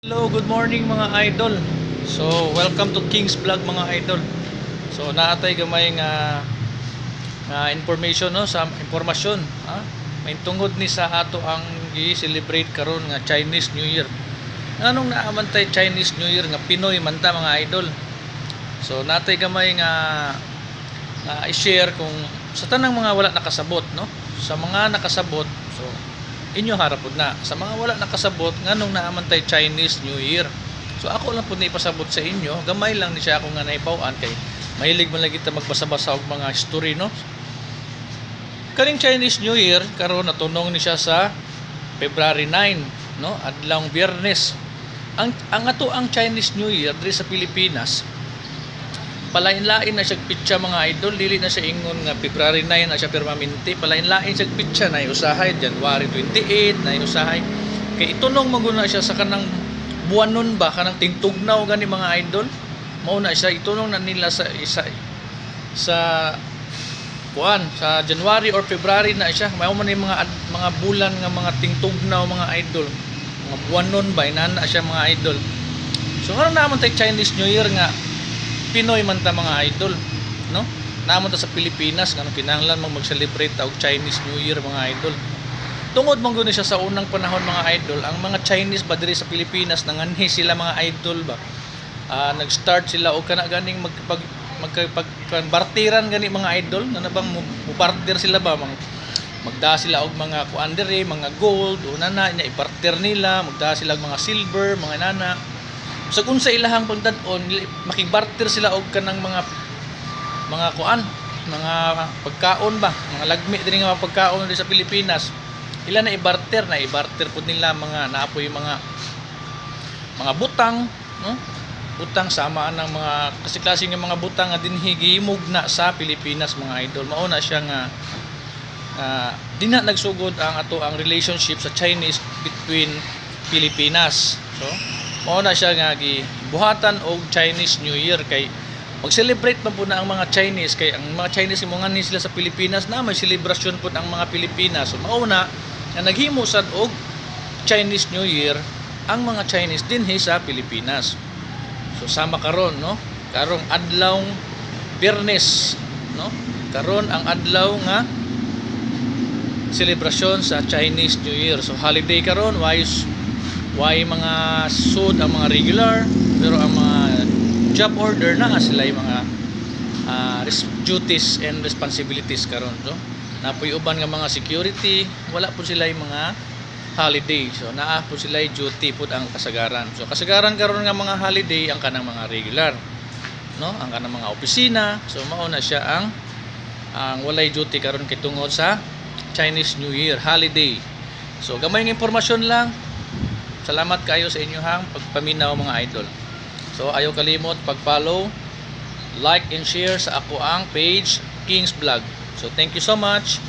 Hello, good morning mga idol. So, welcome to King's Vlog mga idol. So, naatay gamay nga nga information no sa impormasyon, ha? May tungod ni sa ato ang gi-celebrate karon nga Chinese New Year. Anong naaman tay Chinese New Year nga Pinoy man ta mga idol. So, natay gamay nga nga i-share kung sa tanang mga wala nakasabot, no? Sa mga nakasabot, so inyo harapod na. Sa mga wala nakasabot nganong naaman tay Chinese New Year. So ako lang po na ipasabot sa inyo. Gamay lang ni siya ako nga naibawan kay mahilig man lagi ta magbasa-basa og mga history no? Kaning Chinese New Year karon natunong ni siya sa February 9 no? Adlawng Biyernes. Ang ang ato ang Chinese New Year diri sa Pilipinas palain-lain na siya pitsa mga idol. Dili na siya ingon nga February 9 na siya permanente palain-lain siya pitsa na usahay. January 28 na usahay. Kay itunong maguna siya sa kanang buwanon ba kanang tingtugnaw gani mga idol? Mao na siya itunong na nila sa isa sa kuan sa January or February na siya. Mao man mga mga bulan nga mga tingtugnaw mga idol. Mga buwanon ba inana siya mga idol. So karon naman tay Chinese New Year nga Pinoy man ta mga idol no? Naman ta sa Pilipinas nga kinahanglan mag mag-celebrate og Chinese New Year mga idol. Tungod man gud siya sa unang panahon mga idol ang mga Chinese ba diri sa Pilipinas nanganhi sila mga idol ba? Ah, nag-start sila og kana ganing magpag magpag bartiran gani mga idol? Na nabang mupartir sila ba? Mga magda sila og mga kuan diri mga gold o nana nya ipartir nila magda sila og mga silver mga nana sa kung sa ilahang pagdadon makibarter sila og kanang mga mga kuan mga pagkaon ba? Mga lagmi diri nga pagkaon diri sa Pilipinas. Ila na ibarter? Na ibarter pud nila mga naapoy mga mga butang no? Butang sama ng mga kasi klase nga mga butang nga dinhi gihimog na sa Pilipinas mga idol. Mao na siya nga ah, di na nagsugod ang ato ang relationship sa Chinese between Pilipinas. So mao na siya nga gibuhatan og Chinese New Year kay mag-celebrate man po na ang mga Chinese kay ang mga Chinese mo ni sila sa Pilipinas na may celebration po ang mga Pilipinas. So mao na naghimo sad og Chinese New Year ang mga Chinese dinhi sa Pilipinas. So sama karon no? Karong adlawng Biyernes no? Karon ang adlaw nga celebration sa Chinese New Year. So holiday karon why why mga sud ang mga regular pero ang mga job order na sila yung mga res- duties and responsibilities karon so napoy uban nga mga security wala po sila yung mga holiday. So naa po sila yung duty po ang kasagaran. So kasagaran karon nga mga holiday ang kanang mga regular no? Ang kanang mga opisina. So mao na siya ang ang walay duty karon kay tungod sa Chinese New Year holiday. So gamay nga impormasyon lang salamat kayo sa inyong pagpaminaw mga idol. So ayaw kalimot pag-follow like and share sa ako ang page King's Vlog. So thank you so much